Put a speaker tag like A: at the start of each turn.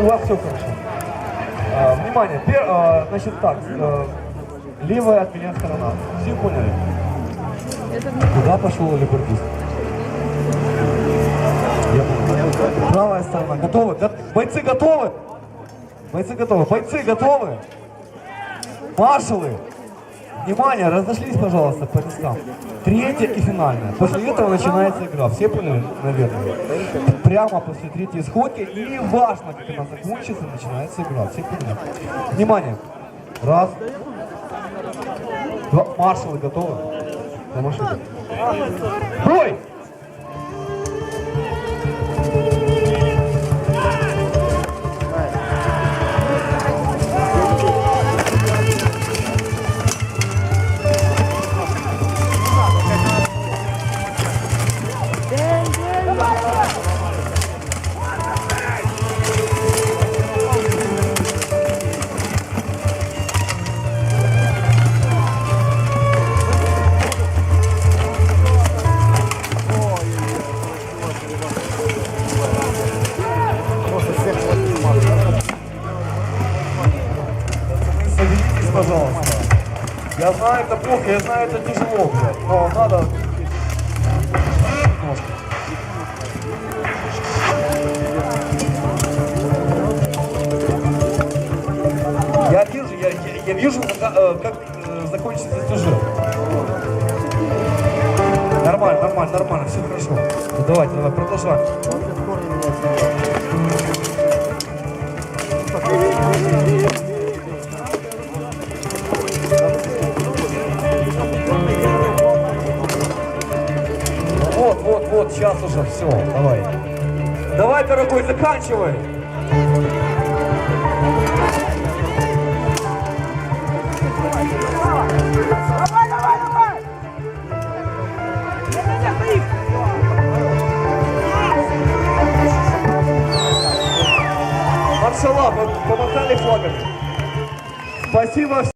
A: у вас все хорошо. А, внимание, пер- а, значит так, э, левая от меня сторона. Все поняли? Куда пошел понял. Правая сторона. Готовы? Го- Бойцы готовы? Бойцы готовы. Бойцы готовы? Маршалы! Внимание, разошлись, пожалуйста, по местам. Третья и финальная. После этого начинается игра. Все поняли, наверное? Прямо после третьей сходки. И важно, как она закончится, начинается игра. Все поняли? Внимание. Раз. Два. Маршалы готовы? Бой! Пожалуйста. Я знаю, это плохо, я знаю, это тяжело, но надо... Я вижу, я, я, я вижу, как, э, как э, закончится сюжет. Нормально, нормально, нормально, все хорошо. Ну, давайте, давай, продолжаем. Сейчас уже все, давай. Давай, дорогой, заканчивай.
B: Давай, давай, давай! Не-не-не, стоит!
A: Маршала, вы помахали флагами. Спасибо.